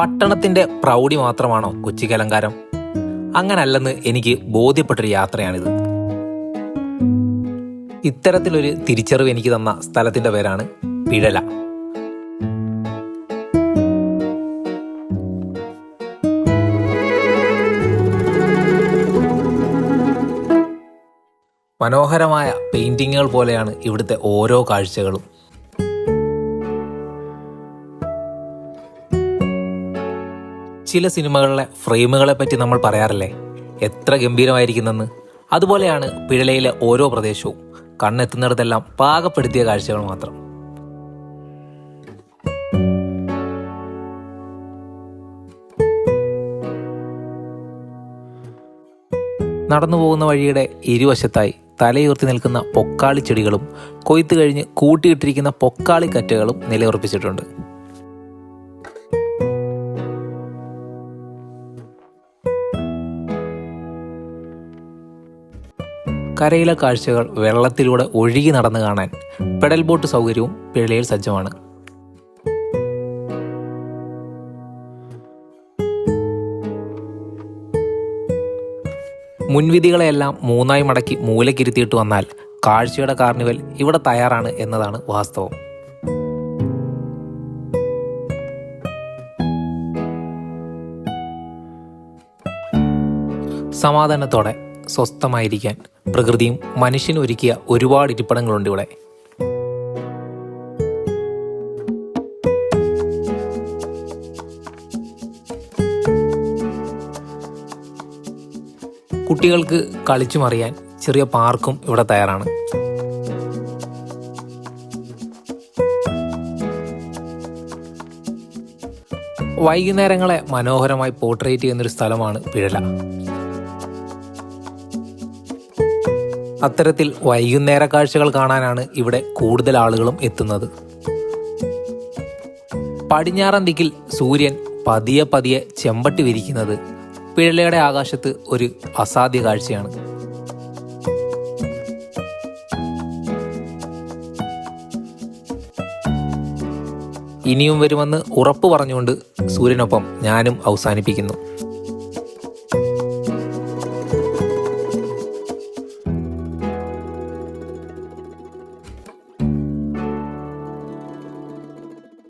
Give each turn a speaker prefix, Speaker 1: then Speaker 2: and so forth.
Speaker 1: പട്ടണത്തിന്റെ പ്രൗഢി മാത്രമാണോ കൊച്ചി കലങ്കാരം? അങ്ങനല്ലെന്ന് എനിക്ക് ബോധ്യപ്പെട്ടൊരു യാത്രയാണിത്. ഇത്തരത്തിലൊരു തിരിച്ചറിവ് എനിക്ക് തന്ന സ്ഥലത്തിന്റെ പേരാണ് പിഴല. മനോഹരമായ പെയിന്റിങ്ങുകൾ പോലെയാണ് ഇവിടുത്തെ ഓരോ കാഴ്ചകളും. ചില സിനിമകളിലെ ഫ്രെയിമുകളെ പറ്റി നമ്മൾ പറയാറില്ലേ? എത്ര ഗംഭീരമായിരിക്കുന്നെന്ന്? അതുപോലെയാണ് പിഴലയിലെ ഓരോ പ്രദേശവും. കണ്ണെത്തുന്നിടത്തെല്ലാം പാകപ്പെടുത്തിയ കാഴ്ചകൾ മാത്രം. നടന്നു പോകുന്ന വഴിയുടെ ഇരുവശത്തായി തലയുയർത്തി നിൽക്കുന്ന പൊക്കാളി ചെടികളും കൊയ്ത്ത് കഴിഞ്ഞ് കൂട്ടിയിട്ടിരിക്കുന്ന പൊക്കാളി കറ്റകളും നിലയുറപ്പിച്ചിട്ടുണ്ട്. കരയിലെ കാഴ്ചകൾ വെള്ളത്തിലൂടെ ഒഴുകി നടന്നു കാണാൻ പെഡൽ ബോട്ട് സൗകര്യവും പിഴയിൽ സജ്ജമാണ്. മുൻവിധികളെയെല്ലാം മൂന്നായി മടക്കി മൂലക്കിരുത്തിയിട്ട് വന്നാൽ കാഴ്ചയുടെ കാർണിവൽ ഇവിടെ തയ്യാറാണ് എന്നതാണ് വാസ്തവം. സമാധാനത്തോടെ സ്വസ്ഥമായിരിക്കാൻ. പ്രകൃതിയും മനുഷ്യനും ഒരുക്കിയ ഒരുപാട് ഇരിപ്പിടങ്ങളുണ്ട് ഇവിടെ. കുട്ടികൾക്ക് കളിച്ചു മറിയാൻ ചെറിയ പാർക്കും ഇവിടെ തയ്യാറാണ്. വൈകുന്നേരങ്ങളെ മനോഹരമായി പോർട്രേറ്റ് ചെയ്യുന്നൊരു സ്ഥലമാണ് പിഴല. അത്തരത്തിൽ വൈകുന്നേര കാഴ്ചകൾ കാണാനാണ് ഇവിടെ കൂടുതൽ ആളുകളും എത്തുന്നത്. പടിഞ്ഞാറൻ ദിക്കിൽ സൂര്യൻ പതിയെ പതിയെ ചെമ്പട്ടി വിരിക്കുന്നത് പിഴലയുടെ ആകാശത്ത് ഒരു അസാധ്യ കാഴ്ചയാണ്. ഇനിയും വരുമെന്ന് ഉറപ്പ് പറഞ്ഞുകൊണ്ട് സൂര്യനൊപ്പം ഞാനും അവസാനിപ്പിക്കുന്നു.